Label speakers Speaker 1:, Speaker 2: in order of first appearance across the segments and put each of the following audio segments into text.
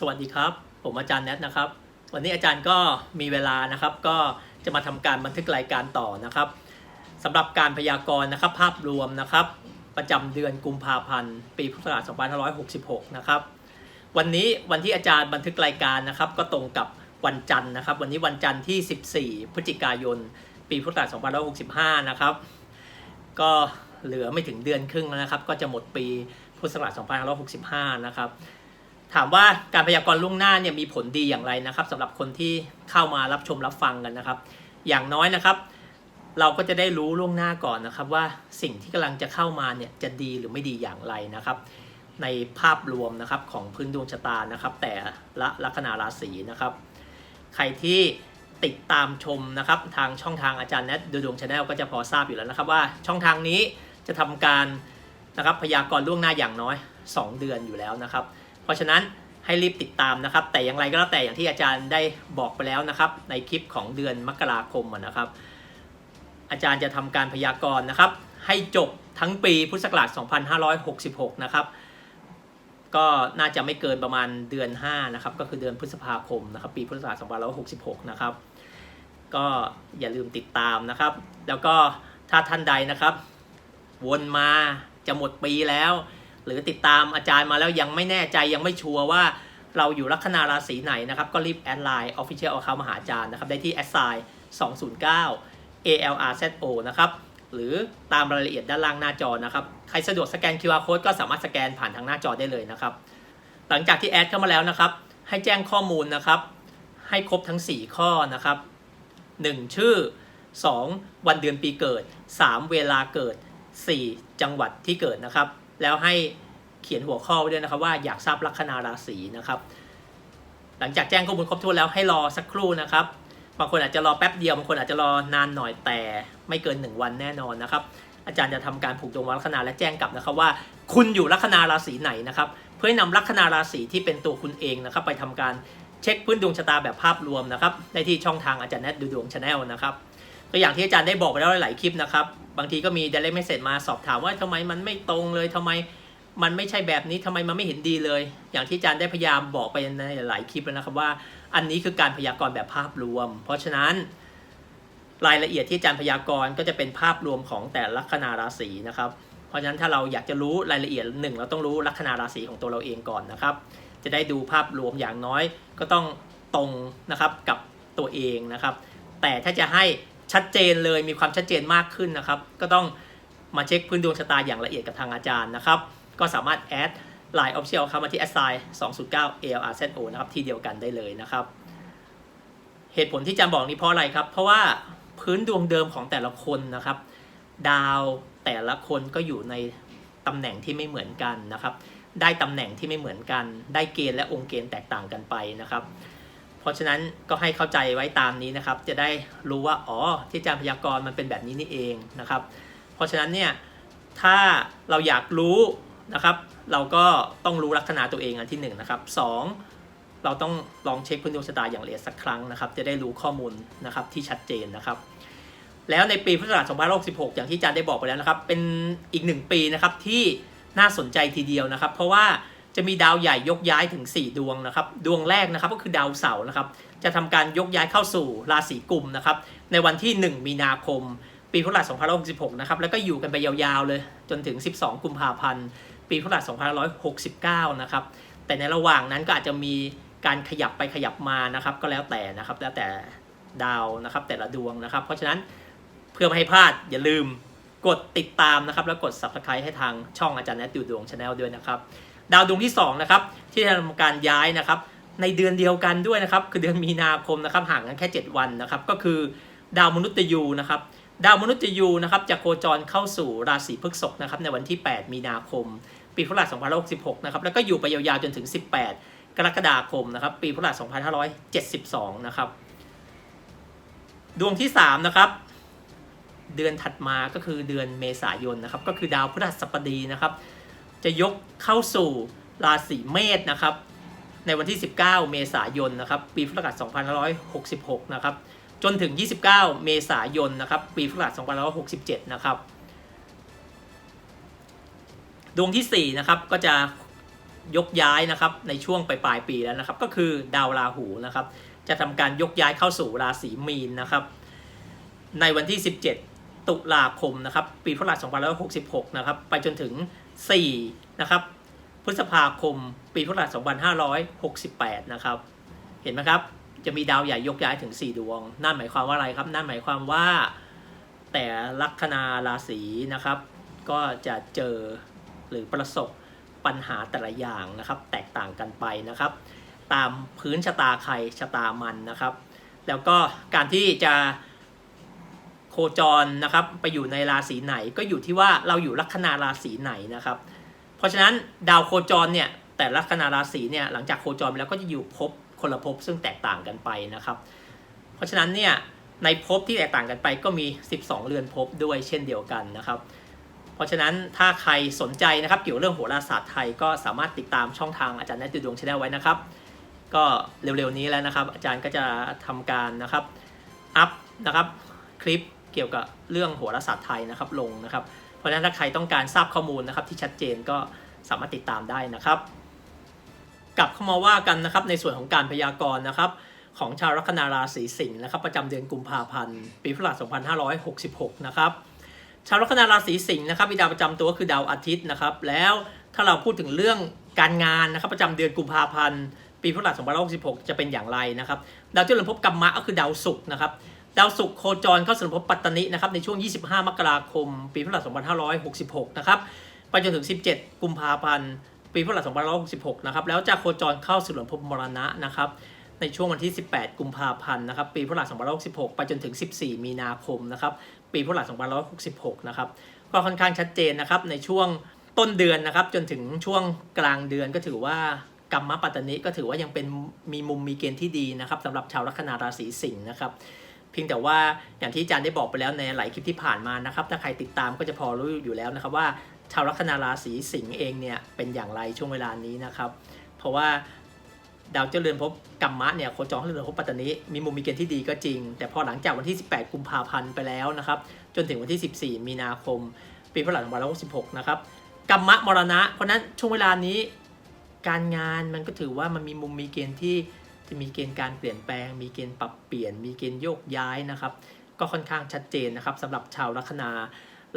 Speaker 1: สวัสดีครับ ผมอาจารย์แนทนะครับ วันนี้อาจารย์ก็มีเวลานะครับ ก็จะมาทำการบันทึกรายการต่อนะครับสำหรับการพยากรณ์นะครับ ภาพรวมนะครับ ประจำเดือนกุมภาพันธ์ ปีพุทธศักราช2566 นะครับ วันนี้วันที่อาจารย์บันทึกรายการนะครับ ก็ตรงกับวันจันทร์นะครับ วันนี้วันจันทร์ที่ 14 พฤศจิกายน ปีพุทธศักราช2565 นะครับ ก็เหลือไม่ถึงเดือนครึ่งแล้วนะครับ ก็จะหมดปีพุทธศักราช2565 นะครับ ถามว่าการพยากรณ์ล่วงหน้าเนี่ยมีผลดีอย่างไรนะครับสำหรับคนที่เข้ามารับชมรับฟังกันนะครับ อย่างน้อยนะครับ เราก็จะได้รู้ล่วงหน้าก่อนนะครับ ว่าสิ่งที่กำลังจะเข้ามาเนี่ยจะดีหรือไม่ดีอย่างไรนะครับ ในภาพรวมนะครับของพื้นดวงชะตานะครับ แต่ละลัคนาราศีนะครับ ใครที่ติดตามชมนะครับ ทางช่องทางอาจารย์แนทดูดวงชาแนลก็จะพอทราบอยู่แล้วนะครับ ว่าช่องทางนี้จะทำการนะครับพยากรณ์ล่วงหน้าอย่างน้อย 2 เดือนอยู่แล้วนะครับ เพราะฉะนั้นให้รีบติดตามนะครับ แต่อย่างไรก็แล้วแต่อย่างที่อาจารย์ได้บอกไปแล้วนะครับ ในคลิปของเดือนมกราคมนะครับ อาจารย์จะทำการพยากรณ์นะครับ ให้จบทั้งปีพุทธศักราช 2566 นะครับ ก็น่าจะไม่เกินประมาณเดือน5นะครับ ก็คือเดือนพฤษภาคมนะครับ ปีพุทธศักราช 2566 นะครับ ก็อย่าลืมติดตามนะครับ แล้วก็ถ้าท่านใดนะครับ วนมาจะหมดปีแล้ว หรือติดตามอาจารย์มาแล้วยังไม่แน่ใจยังไม่ชัวร์ว่าเราอยู่ลัคนาราศีไหนนะครับ ก็รีบแอดไลน์ Official Account มาหาอาจารย์นะครับ ได้ที่ a s i 209 ALRZO นะครับ หรือตามรายละเอียดด้านล่างหน้าจอนะครับ ใครสะดวกสแกน QR Code ก็สามารถสแกนผ่านทางหน้าจอได้เลยนะครับ หลังจากที่แอดเข้ามาแล้วนะครับ ให้แจ้งข้อมูลนะครับ ให้ครบทั้ง 4 ข้อนะครับ 1 ชื่อ 2 วันเดือนปีเกิด 3 เวลาเกิด 4 จังหวัดที่เกิดนะครับ แล้วให้เขียนหัวข้อไว้ด้วยนะครับว่าอยากทราบลัคนาราศีนะครับ หลังจากแจ้งข้อมูลครบถ้วนแล้วให้รอสักครู่นะครับ บางคนอาจจะรอแป๊บเดียวบางคนอาจจะรอนานหน่อยแต่ไม่เกิน 1 วันแน่นอนนะครับ อาจารย์จะทำการผูกดวงลัคนาและแจ้งกลับนะครับว่า คุณอยู่ลัคนาราศีไหนนะครับเพื่อให้นำลัคนาราศีที่เป็นตัวคุณเองนะครับ ไปทำการเช็คพื้นดวงชะตาแบบภาพรวมนะครับได้ที่ช่องทางอาจารย์แนทดูดวงชาแนลนะครับก็อย่างที่อาจารย์ได้บอกไปแล้วหลายคลิปนะครับ บางทีก็มีเดลิเมสเซจมาสอบถามว่าทำไมมันไม่ตรงเลยทำไมมันไม่ใช่แบบนี้ทำไมมันไม่เห็นดีเลย อย่างที่อาจารย์ได้พยายามบอกไปในหลายคลิปแล้วนะครับว่า อันนี้คือการพยากรณ์แบบภาพรวม เพราะฉะนั้น รายละเอียดที่อาจารย์พยากรณ์ก็จะเป็นภาพรวมของแต่ละลัคนาราศีนะครับ เพราะฉะนั้นถ้าเราอยากจะรู้รายละเอียดหนึ่งเราต้องรู้ลัคนาราศีของตัวเราเองก่อนนะครับ จะได้ดูภาพรวมอย่างน้อยก็ต้องตรงนะครับกับตัวเองนะครับ แต่ถ้าจะให้ ชัดเจนเลยมีความชัดเจนมากขึ้นนะครับ ก็ต้องมาเช็คพื้นดวงชะตาอย่างละเอียดกับทางอาจารย์นะครับ ก็สามารถแอด Line Official เข้ามาที่ a s i 209 ALRZO นะครับที่เดียวกันได้เลยนะครับ เหตุผลที่อาจารย์บอกนี้เพราะอะไรครับ เพราะว่าพื้นดวงเดิมของแต่ละคนนะครับ ดาวแต่ละคนก็อยู่ในตำแหน่งที่ไม่เหมือนกันนะครับ ได้ตำแหน่งที่ไม่เหมือนกัน ได้เกณฑ์และองค์เกณฑ์แตกต่างกันไปนะครับ ราะฉะนั้นก็ให้เข้าใจไว้ตามนี้นะครับ จะได้รู้ว่าอ๋อที่อาจารย์พยากรณ์มันเป็นแบบนี้นี่เองนะครับ เพราะฉะนั้นเนี่ยถ้าเราอยากรู้นะครับ เราก็ต้องรู้ลัคนาตัวเองอันที่หนึ่งนะครับสองเราต้องลองเช็คพื้นดวงชะตาอย่างละเอียดสักครั้งนะครับ จะได้รู้ข้อมูลนะครับที่ชัดเจนนะครับ แล้วในปีพุทธศักราช2566 อย่างที่อาจารย์ได้บอกไปแล้วนะครับ เป็นอีกหนึ่งปีนะครับที่น่าสนใจทีเดียวนะครับ เพราะว่า จะมีดาวใหญ่ยกย้ายถึง 4 ดวงนะครับ ดวงแรกนะครับก็คือดาวเสาร์นะครับ จะทำการยกย้ายเข้าสู่ราศีกุมนะครับ ในวันที่ 1 มีนาคม ปีพุทธศักราช2566 นะครับ แล้วก็อยู่กันไปยาวๆเลย จนถึง 12 กุมภาพันธ์ ปีพุทธศักราช2569 นะครับ แต่ในระหว่างนั้นก็อาจจะมีการขยับไปขยับมานะครับ ก็แล้วแต่นะครับ แล้วแต่ดาวนะครับ แต่ละดวงนะครับ เพราะฉะนั้นเพื่อไม่ให้พลาดอย่าลืมกดติดตามนะครับ แล้วกด subscribe ให้ทางช่องอาจารย์แนทดูดวงชาแนลด้วยนะครับ ดาวดวงที่2นะครับที่จะทำการย้ายนะครับในเดือนเดียวกันด้วยนะครับคือเดือนมีนาคมนะครับห่างกันแค่ 7 วันนะครับก็คือดาวมนุษย์ยูนะครับดาวมนุษย์ยูนะครับจะโคจรเข้าสู่ราศีพฤษภนะครับในวันที่ 8 มีนาคม ปีพุทธศักราช2566นะครับแล้วก็อยู่ไปยาวๆจนถึง 18 กรกฎาคมนะครับปีพุทธศักราช2572นะครับดวงที่3นะครับเดือนถัดมาก็คือเดือนเมษายนนะครับก็คือดาวพฤหัสบดีนะครับ จะยกเข้าสู่ราศีเมษนะครับ ในวันที่ 19 เมษายนนะครับ ปีพุทธศักราช2566 นะครับ จนถึง 29 เมษายนนะครับ ปีพุทธศักราช2567 นะครับ ดวงที่ 4 นะครับ ก็จะยกย้ายนะครับในช่วงปลายปีแล้วนะครับ ก็คือดาวราหูนะครับ จะทำการยกย้ายเข้าสู่ราศีมีนนะครับ ในวันที่ 17 ตุลาคมนะครับ ปีพุทธศักราช2566 นะครับ ไปจนถึง 4 นะครับ พฤษภาคมปีพุทธศักราช2568 นะครับ เห็นไหมครับ จะมีดาวใหญ่ยกย้ายถึง 4 ดวง นั่นหมายความว่าอะไรครับ นั่นหมายความว่า แต่ลัคนาราศีนะครับ ก็จะเจอหรือประสบปัญหาแต่ละอย่างนะครับ แตกต่างกันไปนะครับ ตามพื้นชะตาใครชะตามันนะครับ แล้วก็การที่จะ คจรนะครับไปอยู่ในราศีไหนก็อยู่ที่ว่าเราอยู่ลัคนาราศีไหนนะครับ เพราะฉะนั้นดาวโคจรเนี่ยแต่ลัคนาราศีเนี่ยหลังจากโคจรไปแล้วก็จะอยู่ภพคนละภพซึ่งแตกต่างกันไปนะครับ เพราะฉะนั้นเนี่ยในภพที่แตกต่างกันไปก็มี 12 เรือนภพด้วยเช่นเดียวกันนะครับ เพราะฉะนั้นถ้าใครสนใจนะครับเกี่ยวกับเรื่องโหราศาสตร์ไทยก็สามารถติดตามช่องทางอาจารย์แนทดูดวงชแนลไว้นะครับ ก็เร็วๆนี้แล้วนะครับ อาจารย์ก็จะทำการนะครับอัพนะครับคลิป เกี่ยวกับเรื่องโหราศาสตร์ไทยนะครับลงนะครับ เพราะฉะนั้นถ้าใครต้องการทราบข้อมูลนะครับที่ชัดเจนก็สามารถติดตามได้นะครับ กลับเข้ามาว่ากันนะครับในส่วนของการพยากรณ์นะครับ ของชาวลัคนาราศีสิงห์นะครับประจำเดือนกุมภาพันธ์ปีพุทธศักราช2566 นะครับชาวลัคนาราศีสิงห์นะครับมีดาวประจำตัวก็คือดาวอาทิตย์นะครับ แล้วถ้าเราพูดถึงเรื่องการงานนะครับประจำเดือนกุมภาพันธ์ปีพุทธศักราช2566 จะเป็นอย่างไรนะครับ ดาวเจริญภพกรรมะก็คือดาวศุกร์นะครับ ดาวศุกร์โคจรเข้าสู่ภพปัตตานินะครับในช่วง 25 มกราคม ปีพุทธศักราช2566 นะครับไปจนถึง 17 กุมภาพันธ์ปีพุทธศักราช2566 นะครับแล้วจะโคจรเข้าสู่หลวงภพมรณะนะครับในช่วงวันที่ 18 กุมภาพันธ์นะครับปีพุทธศักราช2566 ไปจนถึง 14 มีนาคมนะครับปีพุทธศักราช2566 นะครับก็ค่อนข้างชัดเจนนะครับในช่วงต้นเดือนนะครับจนถึงช่วงกลางเดือนก็ถือว่ากรรมปัตตนิก็ถือว่ายังเป็นมีมุมมีเกณฑ์ที่ดีนะครับสำหรับชาวลัคนาราศีสิงห์นะครับ พียงแต่ว่าอย่างที่อาจารย์ได้บอกไปแล้วในหลายคลิปที่ผ่านมานะครับ ถ้าใครติดตามก็จะพอรู้อยู่แล้วนะครับว่าชาวลัคนาราศีสิงห์เองเนี่ยเป็นอย่างไรช่วงเวลานี้นะครับ เพราะว่าดาวเจ้าเรือนภพกรรมะเนี่ยโคจรเรือนภพปัตตานิมีมุมมีเกณฑ์ที่ดีก็จริง แต่พอหลังจากวันที่ 18 กุมภาพันธ์ไปแล้วนะครับ จนถึงวันที่ 14 มีนาคม ปีพุทธศักราช2566 นะครับกรรมะมรณะ เพราะนั้นช่วงเวลานี้การงานมันก็ถือว่ามันมีมุมมีเกณฑ์ที่ จะมีเกณฑ์การเปลี่ยนแปลง มีเกณฑ์ปรับเปลี่ยน มีเกณฑ์โยกย้ายนะครับ ก็ค่อนข้างชัดเจนนะครับสำหรับชาวลัคนา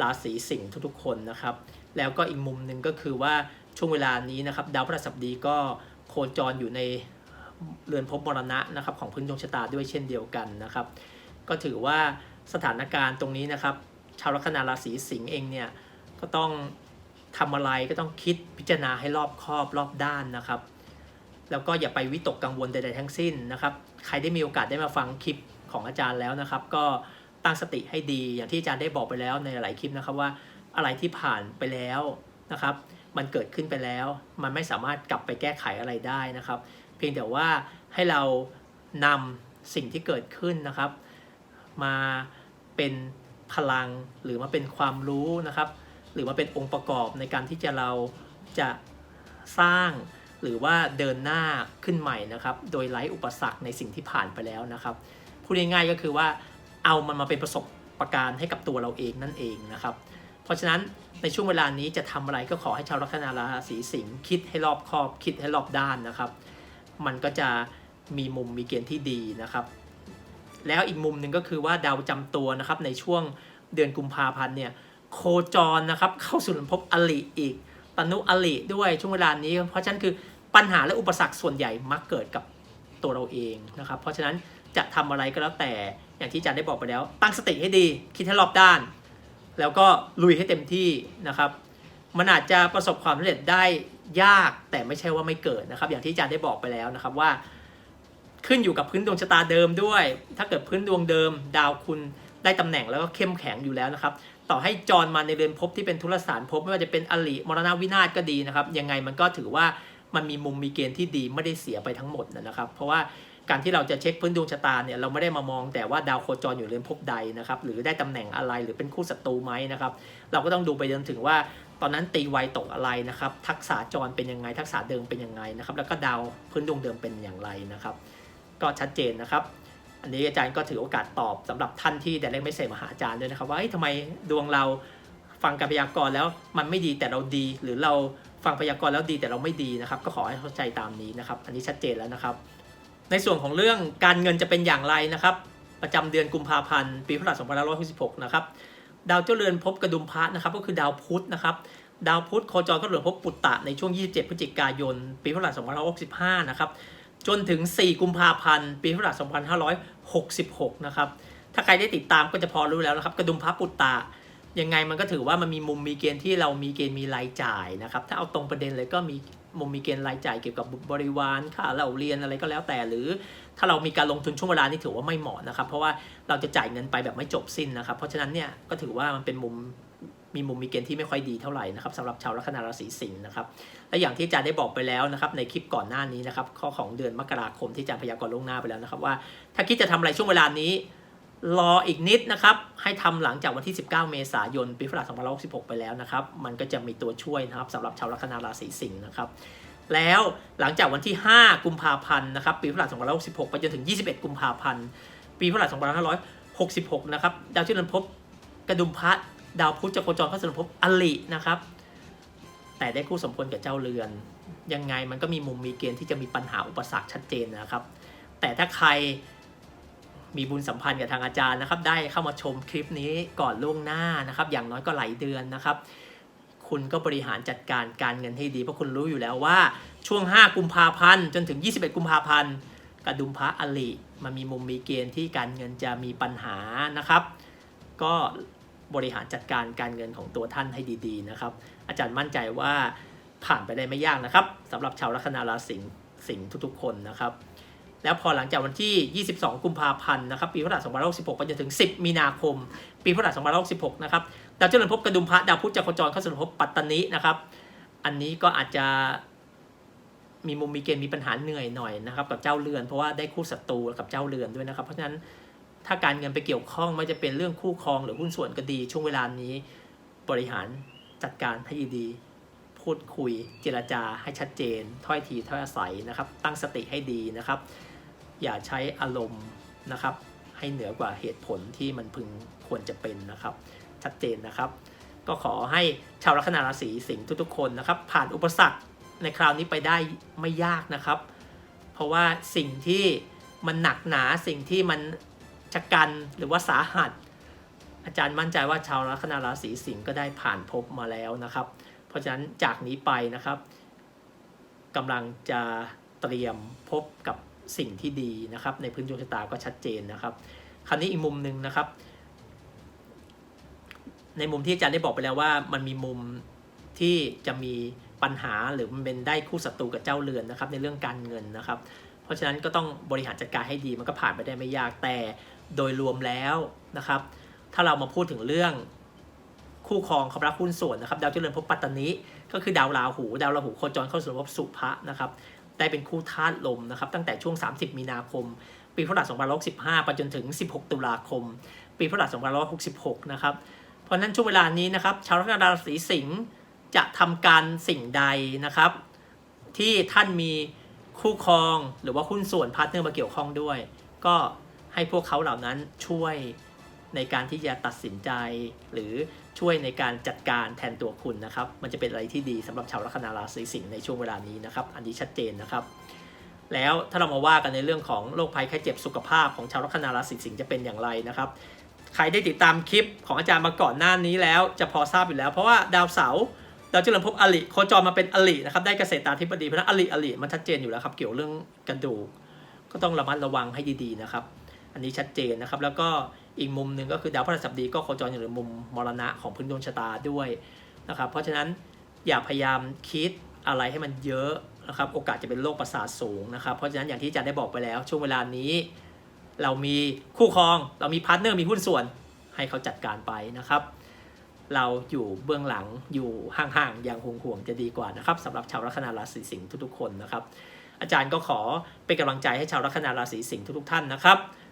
Speaker 1: ราศีสิงห์ทุกๆคนนะครับ แล้วก็อีกมุมหนึ่งก็คือว่าช่วงเวลานี้นะครับดาวพฤหัสบดีก็โคจรอยู่ในเรือนภพมรณะนะครับของพื้นดวงชะตาด้วยเช่นเดียวกันนะครับ ก็ถือว่าสถานการณ์ตรงนี้นะครับ ชาวลัคนาราศีสิงห์เองเนี่ยก็ต้องทำอะไรก็ต้องคิดพิจารณาให้รอบคอบรอบด้านนะครับ แล้วก็อย่าไปวิตกกังวลใดๆทั้งสิ้นนะครับ ใครได้มีโอกาสได้มาฟังคลิปของอาจารย์แล้วนะครับ ก็ตั้งสติให้ดีอย่างที่อาจารย์ได้บอกไปแล้วในหลายคลิปนะครับว่าอะไรที่ผ่านไปแล้วนะครับ มันเกิดขึ้นไปแล้ว มันไม่สามารถกลับไปแก้ไขอะไรได้นะครับ เพียงแต่ว่าให้เรานำสิ่งที่เกิดขึ้นนะครับ มาเป็นพลังหรือมาเป็นความรู้นะครับ หรือมาเป็นองค์ประกอบในการที่จะเราจะสร้าง หรือว่าเดินหน้าขึ้นใหม่นะครับ โดยไร้อุปสรรคในสิ่งที่ผ่านไปแล้วนะครับพูดง่ายๆก็คือว่าเอามันมาเป็นประสบประการให้กับตัวเราเองนั่นเองนะครับ เพราะฉะนั้นในช่วงเวลานี้จะทำอะไรก็ขอให้ชาวลัคนาราศีสิงห์คิดให้รอบคอบ คิดให้รอบด้านนะครับ มันก็จะมีมุมมีเกณฑ์ที่ดีนะครับ แล้วอีกมุมหนึ่งก็คือว่าดาวประจำตัวนะครับในช่วงเดือนกุมภาพันธ์เนี่ยโคจรนะครับเข้าสู่ภพอลิอีกตนุอลิด้วยช่วงเวลานี้ เพราะฉะนั้นคือ ปัญหาและอุปสรรคส่วนใหญ่มักเกิดกับตัวเราเองนะครับ เพราะฉะนั้นจะทำอะไรก็แล้วแต่อย่างที่อาจารย์ได้บอกไปแล้ว ตั้งสติให้ดี คิดให้รอบด้าน แล้วก็ลุยให้เต็มที่นะครับ มันอาจจะประสบความสำเร็จได้ยากแต่ไม่ใช่ว่าไม่เกิดนะครับ อย่างที่อาจารย์ได้บอกไปแล้วนะครับว่า ขึ้นอยู่กับพื้นดวงชะตาเดิมด้วย ถ้าเกิดพื้นดวงเดิม ดาวคุณได้ตำแหน่งแล้วก็เข้มแข็งอยู่แล้วนะครับ ต่อให้จรมาในเรือนภพที่เป็นทุรสารภพไม่ว่าจะเป็นอลิมรณวินาศก็ดีนะครับ ยังไงมันก็ถือว่า มันมีมุมมีเกณฑ์ที่ดีไม่ได้เสียไปทั้งหมดนะครับ เพราะว่าการที่เราจะเช็คพื้นดวงชะตาเนี่ยเราไม่ได้มามองแต่ว่าดาวโคจรอยู่เรือนภพใดนะครับหรือได้ตำแหน่งอะไรหรือเป็นคู่ศัตรูไหมนะครับเราก็ต้องดูไปจนถึงว่า ตอนนั้นตีไวตกอะไรนะครับทักษะจรเป็นยังไง ทักษะเดิมเป็นยังไงนะครับแล้วก็ดาวพื้นดวงเดิมเป็นอย่างไรนะครับ ก็ชัดเจนนะครับ อันนี้อาจารย์ก็ถือโอกาสตอบสำหรับท่านที่ได้เล่ไม่เสมาหาอาจารย์ด้วยนะครับว่าทำไมดวงเราฟังการพยากรณ์แล้วมันไม่ดีแต่เราดีหรือเรา ฟังพยากรณ์แล้วดีแต่เราไม่ดีนะครับ ก็ขอให้เข้าใจตามนี้นะครับ อันนี้ชัดเจนแล้วนะครับ ในส่วนของเรื่องการเงินจะเป็นอย่างไรนะครับ ประจำเดือนกุมภาพันธ์ปีพุทธศักราช2566นะครับดาวเจ้าเรือนพบกระดุมพระนะครับ ก็คือดาวพุธนะครับ ดาวพุธโคจรก็เรือนพบปุตตะในช่วง 27 พฤศจิกายน ปีพุทธศักราช2565นะครับจนถึง 4 กุมภาพันธ์ปีพุทธศักราช2566 นะครับ ถ้าใครได้ติดตามก็จะพอรู้แล้วนะครับ กระดุมพระปุตตะ ยังไงมันก็ถือว่ามันมีมุมมีเกณฑ์ที่เรามีเกณฑ์มีรายจ่ายนะครับ ถ้าเอาตรงประเด็นเลยก็มีมุมมีเกณฑ์รายจ่ายเกี่ยวกับบริวารค่าเราเรียนอะไรก็แล้วแต่หรือ ถ้าเรามีการลงทุนช่วงเวลานี้ถือว่าไม่เหมาะนะครับ เพราะว่าเราจะจ่ายเงินไปแบบไม่จบสิ้นนะครับ เพราะฉะนั้นเนี่ยก็ถือว่ามันเป็นมุมมีมุมมีเกณฑ์ที่ไม่ค่อยดีเท่าไหร่นะครับสำหรับชาวลัคนาราศีสิงห์นะครับและอย่างที่อาจารย์ได้บอกไปแล้วนะครับในคลิปก่อนหน้านี้นะครับข้อของเดือนมกราคมที่อาจารย์พยากรณ์ล่วงหน้าไปแล้วนะครับว่า ถ้าคิดจะทำอะไรช่วงเวลานี้ รออีกนิดนะครับ ให้ทำหลังจากวันที่ 19 เมษายน ปีพุทธศักราช2566 ไปแล้วนะครับ มันก็จะมีตัวช่วยนะครับสำหรับชาวลัคนาราศีสิงห์นะครับ แล้วหลังจากวันที่ 5 กุมภาพันธ์นะครับ ปีพุทธศักราช2566 ไปจนถึง 21 กุมภาพันธ์ ปีพุทธศักราช2566 นะครับ ดาวที่เรือนภพกระดุมพระดาวพุธจะโคจรเข้าสู่เรือนภพอลินะครับ แต่ได้คู่สมพลกับเจ้าเรือน ยังไงมันก็มีมุมมีเกณฑ์ที่จะมีปัญหาอุปสรรคชัดเจนนะครับ แต่ถ้าใคร มีบุญสัมพันธ์กับทางอาจารย์นะครับ ได้เข้ามาชมคลิปนี้ก่อนล่วงหน้านะครับ อย่างน้อยก็หลายเดือนนะครับ คุณก็บริหารจัดการการเงินให้ดีเพราะคุณรู้อยู่แล้วว่า ช่วง 5 กุมภาพันธ์จนถึง 21 กุมภาพันธ์กระดุมพระอลิมันมีมุมมีเกณฑ์ที่การเงินจะมีปัญหานะครับ ก็บริหารจัดการการเงินของตัวท่านให้ดีๆนะครับ อาจารย์มั่นใจว่าผ่านไปได้ไม่ยากนะครับสำหรับชาวลัคนาราศีสิงห์สิงห์ทุกๆ คนนะครับ แล้วพอหลังจากวันที่ 22 กุมภาพันธ์นะครับปีพุทธศักราช2566ไปจนถึง 10 มีนาคม ปีพุทธศักราช2566นะครับดาวเจริญภพกระดุมพระดาวพุธจะโคจรเข้าสู่ภพปัตตานินะครับ อันนี้ก็อาจจะมีมุมมีเกณฑ์มีปัญหาเหนื่อยหน่อยนะครับกับเจ้าเรือน เพราะว่าได้คู่ศัตรูกับเจ้าเรือนด้วยนะครับ เพราะฉะนั้นถ้าการเงินไปเกี่ยวข้องไม่จะเป็นเรื่องคู่ครองหรือหุ้นส่วนก็ดี ช่วงเวลานี้บริหารจัดการให้ดีพูดคุยเจรจาให้ชัดเจน ถ้อยทีถ้อยอาศัยนะครับ ตั้งสติให้ดีนะครับ อย่าใช้อารมณ์นะครับ ให้เหนือกว่าเหตุผลที่มันพึงควรจะเป็นนะครับ ชัดเจนนะครับ ก็ขอให้ชาวลัคนาราศีสิงห์ทุกๆ คนนะครับ ผ่านอุปสรรคในคราวนี้ไปได้ไม่ยากนะครับ เพราะว่าสิ่งที่มันหนักหนาสิ่งที่มันชะกันหรือว่าสาหัส อาจารย์มั่นใจว่าชาวลัคนาราศีสิงห์ก็ได้ผ่านพบมาแล้วนะครับ เพราะฉะนั้นจากนี้ไปนะครับกำลังจะเตรียมพบกับ สิ่งที่ดีนะครับ ในพื้นดวงชะตาก็ชัดเจนนะครับ คราวนี้อีกมุมหนึ่งนะครับ ในมุมที่อาจารย์ได้บอกไปแล้วว่ามันมีมุมที่จะมีปัญหาหรือมันเป็นได้คู่ศัตรูกับเจ้าเรือนนะครับ ในเรื่องการเงินนะครับ เพราะฉะนั้นก็ต้องบริหารจัดการให้ดีมันก็ผ่านไปได้ไม่ยากแต่โดยรวมแล้วนะครับ ถ้าเรามาพูดถึงเรื่องคู่ครองความรักหุ้นส่วนนะครับดาวเจริญภพปัตตานิก็คือดาวราหู ดาวราหูโคจรเข้าสู่ภพสุภะนะครับ ได้เป็นคู่ธาตุลมนะครับตั้งแต่ช่วง 30 มีนาคม ปีพุทธศักราช2515ไปจนถึง 16 ตุลาคม ปีพุทธศักราช2566นะครับเพราะนั้นช่วงเวลานี้นะครับชาวราศีสิงห์จะทำการสิ่งใดนะครับ ที่ท่านมีคู่ครองหรือว่าหุ้นส่วนพาร์ทเนอร์มาเกี่ยวข้องด้วย ก็ให้พวกเขาเหล่านั้นช่วย ในการที่จะตัดสินใจ หรือช่วยในการจัดการแทนตัวคุณนะครับ มันจะเป็นอะไรที่ดีสำหรับชาวลัคนาราศีสิงห์ในช่วงเวลานี้นะครับ อันนี้ชัดเจนนะครับ แล้วถ้าเรามาว่ากันในเรื่องของโรคภัยไข้เจ็บสุขภาพของชาวลัคนาราศีสิงห์จะเป็นอย่างไรนะครับ ใครได้ติดตามคลิปของอาจารย์มาก่อนหน้านี้แล้วจะพอทราบอยู่แล้วเพราะว่าดาวเสาร์ดาวเจริญภพอลิโคจรมาเป็นอลินะครับได้เกษตราธิบดีเพราะฉะนั้นอลิอลิมันชัดเจนอยู่แล้วครับเกี่ยวเรื่องกระดูกก็ต้องระมัดระวังให้ดีๆนะครับ อันนี้ชัดเจนนะครับแล้วก็ อีกมุมหนึ่งก็คือดาวพฤหัสบดีก็โคจรอยู่ในมุมมรณะของพื้นดวงชะตาด้วยนะครับ เพราะฉะนั้นอย่าพยายามคิดอะไรให้มันเยอะนะครับ โอกาสจะเป็นโรคประสาทสูงนะครับ เพราะฉะนั้นอย่างที่อาจารย์ได้บอกไปแล้ว ช่วงเวลานี้ เรามีคู่ครอง เรามีพาร์ทเนอร์มีหุ้นส่วนให้เขาจัดการไปนะครับ เราอยู่เบื้องหลังอยู่ห่างๆอย่างห่วงๆจะดีกว่านะครับสำหรับชาวลัคนาราศีสิงห์ทุกๆคนนะครับ อาจารย์ก็ขอเป็นกำลังใจให้ชาวลัคนาราศีสิงห์ทุกๆท่านนะครับ